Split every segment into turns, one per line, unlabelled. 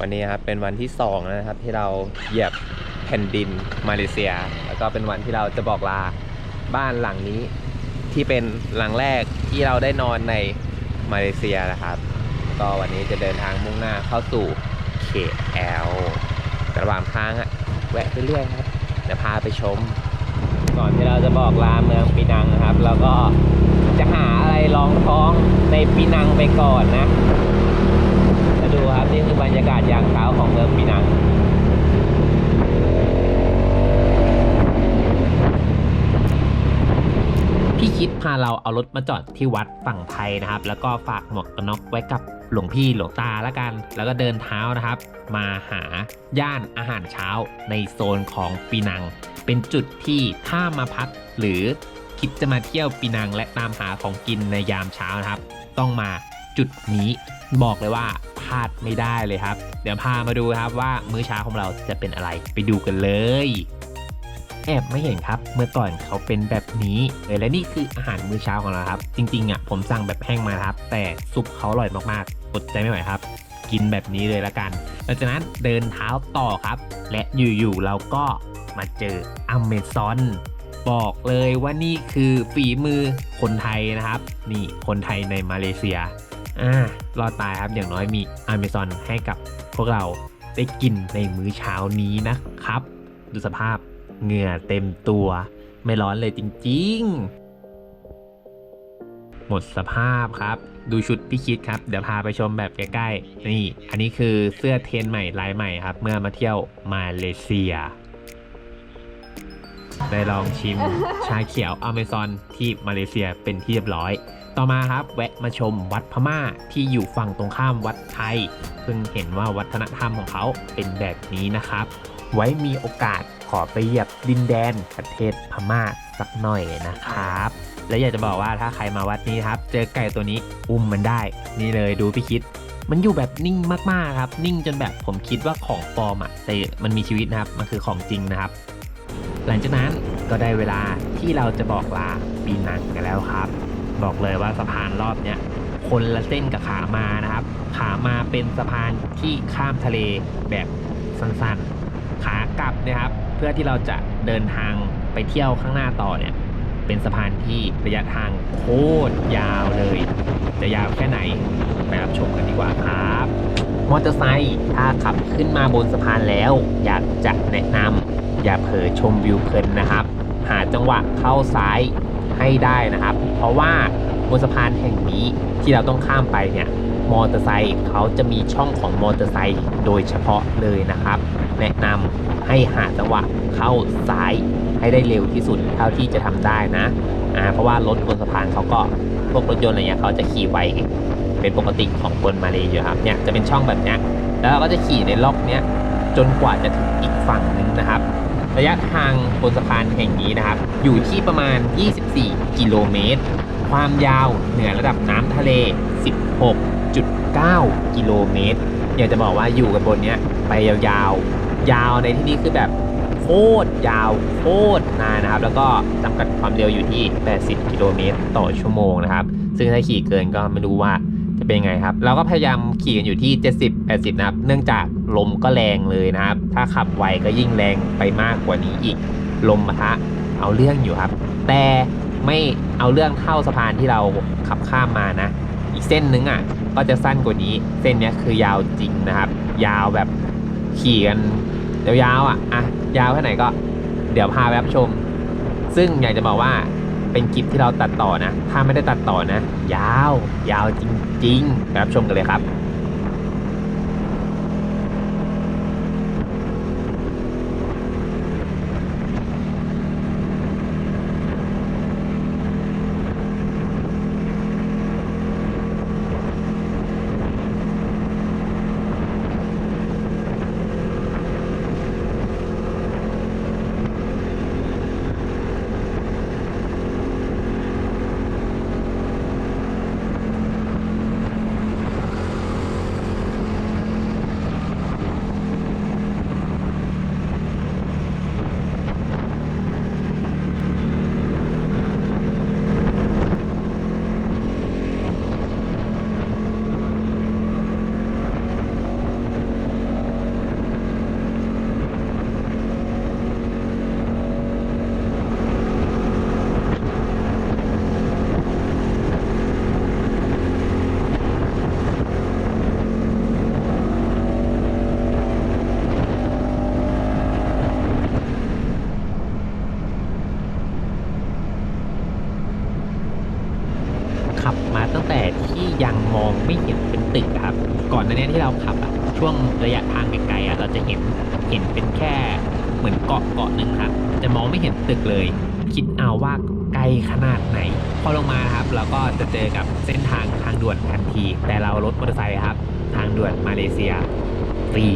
วันนี้ครับเป็นวันที่สองแล้วนะครับที่เราเหยียบแผ่นดินมาเลเซีย แล้วก็เป็นวันที่เราจะบอกลาบ้านหลังนี้ที่เป็นหลังแรกที่เราได้นอนในมาเลเซียนะครับ ก็วันนี้จะเดินทางมุ่งหน้าเข้าสู่ KL ระหว่างทางอะแวะไปเรื่อยครับเดี๋ยวพาไปชม ก่อนที่เราจะบอกลาเมืองปีนังนะครับ เราก็จะหาอะไรรองท้องในปีนังไปก่อนนะ นี่คือบรรยากาศยามเช้าของเมืองปีนังพี่คิดพาเราเอารถมาจอดที่วัดฝั่งไทยนะครับ แล้วก็ฝากหมวกกันน็อกไว้กับหลวงพี่หลวงตาแล้วกัน แล้วก็เดินเท้านะครับ มาหาย่านอาหารเช้าในโซนของปีนัง เป็นจุดที่ถ้ามาพักหรือคิดจะมาเที่ยวปีนังและตามหาของกินในยามเช้านะครับ ต้องมาจุดนี้บอกเลยว่าาดไม่ได้เลยครับ เดี๋ยวพามาดูครับว่ามื้อเช้าของเราจะเป็นอะไรไปดูกันเลยแอบไม่เห็นครับ เมื่อก่อนเขาเป็นแบบนี้เออและนี่คืออาหารมื้อเช้าของเราครับ จริงๆอะผมสั่งแบบแห้งมาครับ แต่ซุปเขาอร่อยมากๆอดใจไม่ไหวครับ กินแบบนี้เลยละกันหลังจากนั้นเดินเท้าต่อครับ และอยู่ๆเราก็มาเจออเมซอนบอกเลยว่านี่คือฝีมือคนไทยนะครับ นี่คนไทยในมาเลเซีย อ่ารอดตายครับอย่างน้อยมีอเมซอนให้กับพวกเราได้กินในมื้อเช้านี้นะครับ ดูสภาพเหงื่อเต็มตัว ไม่ร้อนเลยจริง ๆ หมดสภาพครับ ดูชุดพี่คิดครับ เดี๋ยวพาไปชมแบบใกล้ๆนี่ อันนี้คือเสื้อเทนใหม่ลายใหม่ครับ เมื่อมาเที่ยวมาเลเซียได้ลองชิมชาเขียวอเมซอนที่มาเลเซียเป็นที่เรียบร้อย ต่อมาครับแวะมาชมวัดพม่าที่อยู่ฝั่งตรงข้ามวัดไทย เพิ่งเห็นว่าวัฒนธรรมของเขาเป็นแบบนี้นะครับ ไว้มีโอกาสขอไปเหยียบดินแดนประเทศพม่าสักหน่อยนะครับ และอยากจะบอกว่าถ้าใครมาวัดนี้ครับ เจอไก่ตัวนี้อุ้มมันได้ นี่เลยดูพี่คิด มันอยู่แบบนิ่งมากๆครับ นิ่งจนแบบผมคิดว่าของปลอมอะแต่มันมีชีวิตนะครับมันคือของจริงนะครับ หลังจากนั้นก็ได้เวลาที่เราจะบอกลาปีนังกันแล้วครับ บอกเลยว่าสะพานรอบเนี้ยคนละเส้นกับขามานะครับ ขามาเป็นสะพานที่ข้ามทะเลแบบสั้นๆ ขากลับนะครับ เพื่อที่เราจะเดินทางไปเที่ยวข้างหน้าต่อเนี่ย เป็นสะพานที่ระยะทางโคตรยาวเลย จะยาวแค่ไหนไปรับชมกันดีกว่าครับ มอเตอร์ไซค์ถ้าขับขึ้นมาบนสะพานแล้ว อยากจะแนะนำอย่าเผลอชมวิวเพลินนะครับ หาจังหวะเข้าซ้าย ให้ได้นะครับ เพราะว่าบนสะพานแห่งนี้ที่เราต้องข้ามไปเนี่ยมอเตอร์ไซค์เขาจะมีช่องของมอเตอร์ไซค์โดยเฉพาะเลยนะครับ แนะนำให้หาจังหวะเข้าซ้ายให้ได้เร็วที่สุดเท่าที่จะทำได้นะอ่าเพราะว่ารถบนสะพานเขาก็พวกรถยนต์อะไรเงี้ยเขาจะขี่ไวเป็นปกติของคนมาเลยอยู่ครับเนี่ยจะเป็นช่องแบบเนี้ยแล้วเราก็จะขี่ในล็อกเนี้ยจนกว่าจะถึงอีกฝั่งหนึงนะครับ ระยะทางบนสะพานแห่งนี้นะครับ อยู่ที่ประมาณ 24 กิโลเมตร ความยาวเหนือระดับน้ำทะเล 16.9 กิโลเมตร อยากจะบอกว่าอยู่กันบนนี้ไปยาวๆ ยาวในที่นี้คือแบบโคตรยาวโคตรนานนะครับ แล้วก็จำกัดความเร็วอยู่ที่ 80 กิโลเมตรต่อชั่วโมงนะครับ ซึ่งถ้าขี่เกินก็ไม่รู้ว่า จะเป็นไงครับ เราก็พยายามขี่กันอยู่ที่ 70-80 นะครับ เนื่องจากลมก็แรงเลยนะครับ ถ้าขับไวก็ยิ่งแรงไปมากกว่านี้อีก ลมปะทะเอาเรื่องอยู่ครับ แต่ไม่เอาเรื่องเท่าสะพานที่เราขับข้ามมานะ อีกเส้นนึงอะ ก็จะสั้นกว่านี้ เส้นนี้คือยาวจริงนะครับ ยาวแบบขี่กันยาวๆอะ อะ ยาวแค่ไหนก็ เดี๋ยวพาไปรับชม ซึ่งอยากจะบอกว่า เป็นคลิปที่เราตัดต่อนะ ถ้าไม่ได้ตัดต่อนะ ยาว ยาวจริงๆไปรับชมกันเลยครับ ขับอะช่วงระยะทางไกลๆอะเราจะเห็นเห็นเป็นแค่เหมือนเกาะเกาะหนึ่งครับ จะมองไม่เห็นตึกเลย คิดเอาว่าไกลขนาดไหน พอลงมาครับ เราก็จะเจอกับเส้นทางทางด่วนทันที แต่เรารถมอเตอร์ไซค์ครับ ทางด่วนมาเลเซียฟรี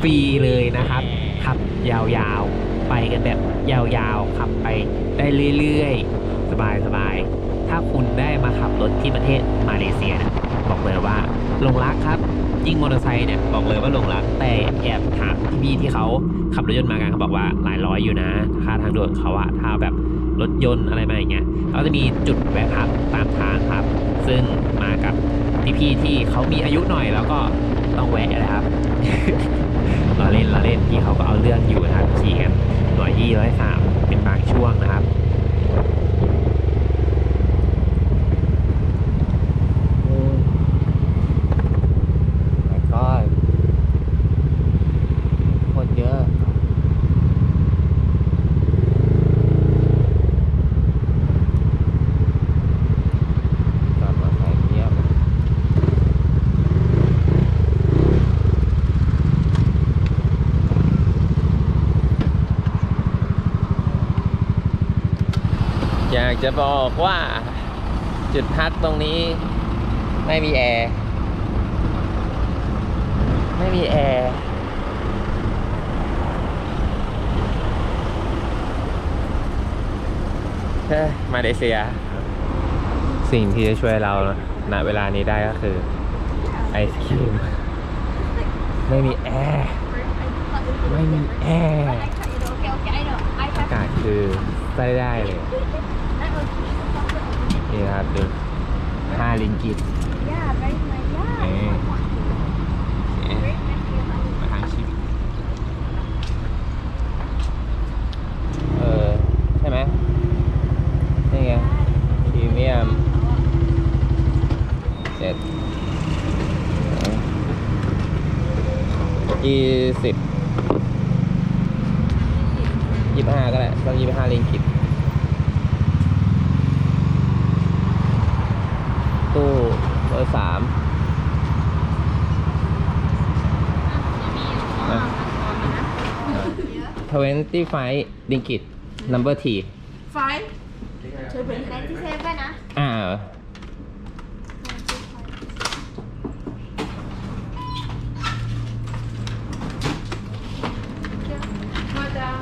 ฟรีเลยนะครับขับยาวๆ ไปกันแบบยาวๆขับไปได้เรื่อยๆ สบายๆ ถ้าคุณได้มาขับรถที่ประเทศมาเลเซียนะ บอกเลยว่าลงรักครับ ยิ่งมอเตอร์ไซค์เนี่ยบอกเลยว่าลงรัก แต่แอบถามพี่ๆที่เขาขับรถยนต์มากันเขาบอกว่าหลายร้อยอยู่นะค่าทางด่วนเขาอะถ้าแบบรถยนต์อะไรมาอย่างเงี้ยเขาจะมีจุดแวะพักตามทางครับ ซึ่งมากับพี่ๆที่เขามีอายุหน่อยแล้วก็ต้องแวะนะครับเราเล่นเราเล่นพี่เขาก็เอาเรื่องอยู่นะครับขี่กันร้อยยี่ร้อยสามเป็นบางช่วงนะครับ
my god คนเยอะ กลับมาใส่เทียบ อยากจะบอกว่าจุดพักตรงนี้ ไม่มีแอร์ ไม่มีแอร์เฮ้ยมาเลเซีย สิ่งที่จะช่วยเราณเวลานี้ได้ก็คือ ไอศครีม ไม่มีแอร์ไม่มีแอร์อากาศคือใส่ได้เลย นี่นะครับดูห้าลิงกิตเอ๊ะเอ๊ะมาทางชีวิตเออ ใช่ไหมนี่ไงพรีเมียมเจ็ดยี่สิบยี่ห้าก็ได้ต้องยี่ห้าลิงกิต ตู้เบอร์สามทเวนตี้ไฟดิงกิต number T
Five. Seven.
97นะ
อ่า
Madam.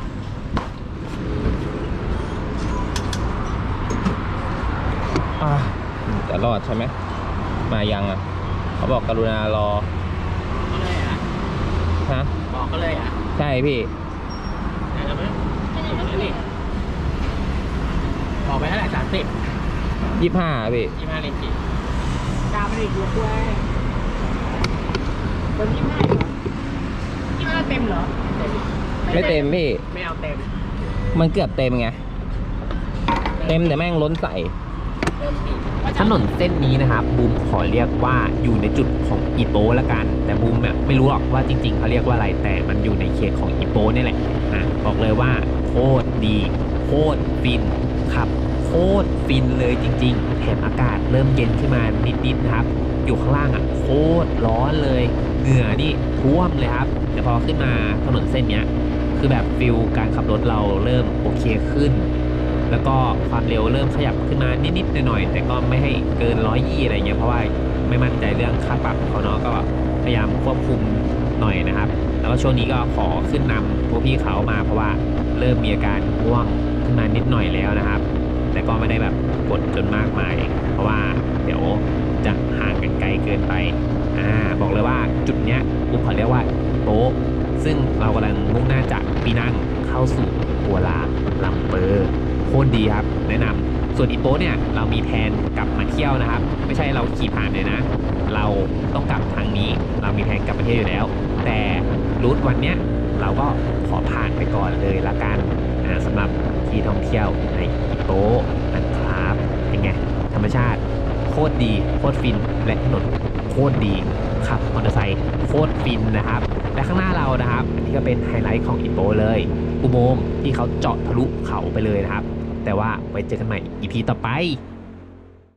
อ่าจะ รอดใช่ไหม มายังอะ เขาบอกกรุณารอ
ก็เลยอะ
ฮะ
บอกก็เลยอะ
ใช่พี่
แต่ไม่นี่บอกไปเท่าไหร่สามสิบ
ยี่ห้าพี่
ยี่ห้าลิงกิ
ดาวไม่ได้ดูด้วยตัวนี้ไม่หรอที่มันเต็มเหรอ
ไม่เต็มพี่
ไม่เอาเต็ม
มันเกือบเต็มไง เต็มแต่แม่งล้นใส่
ถนนเส้นนี้นะครับบูมขอเรียกว่าอยู่ในจุดของอีโปละกัน แต่บูมแบบไม่รู้หรอกว่าจริง ๆเขาเรียกว่าอะไรแต่มันอยู่ในเขตของอีโปนี่แหละอะบอกเลยว่าโคตรดีโคตรฟินขับโคตรฟินเลยจริง ๆ แถมอากาศเริ่มเย็นขึ้นมานิดๆนะครับ อยู่ข้างล่างอะโคตรร้อนเลย เหงื่อนี่ท่วมเลยครับแต่พอขึ้นมาถนนเส้นเนี้ยคือแบบฟิลการขับรถเราเริ่มโอเคขึ้น แล้วก็ความเร็วเริ่มขยับขึ้นมานิดๆหน่อยๆแต่ก็ไม่ให้เกินร้อยยี่อะไรเงี้ยเพราะว่าไม่มั่นใจเรื่องค่าปรับเขาเนาะก็พยายามควบคุมหน่อยนะครับ แล้วก็ช่วงนี้ก็ขอขึ้นนำพวกพี่เขามาเพราะว่าเริ่มมีอาการง่วงขึ้นมานิดหน่อยแล้วนะครับ แต่ก็ไม่ได้แบบกดจนมากมาย เพราะว่าเดี๋ยวจะห่างกันไกลเกินไปอ่าบอกเลยว่าจุดเนี้ยผมขอเรียกว่าโต๊ะซึ่งเรากำลังมุ่งหน้าจากปีนังเข้าสู่กัวลาลัมเปอร์ โคตรดีครับ แนะนำส่วนอีโป๊เนี่ยเรามีแผนกลับมาเที่ยวนะครับ ไม่ใช่เราขี่ผ่านเลยนะ เราต้องกลับทางนี้เรามีแผนกลับประเทศอยู่แล้ว แต่รูทวันเนี้ยเราก็ขอผ่านไปก่อนเลยละกันอ่าสำหรับที่ท่องเที่ยวในอีโป๊นะครับเป็นไงธรรมชาติโคตรดีโคตรฟินและถนนโคตรดีขับมอเตอร์ไซค์โคตรฟินนะครับ และข้างหน้าเรานะครับ อันนี้ก็เป็นไฮไลท์ของอีโปเลยอุโมงค์ที่เขาเจาะทะลุเขาไปเลยนะครับ แต่ว่าไว้เจอกันใหม่ EP ต่อไป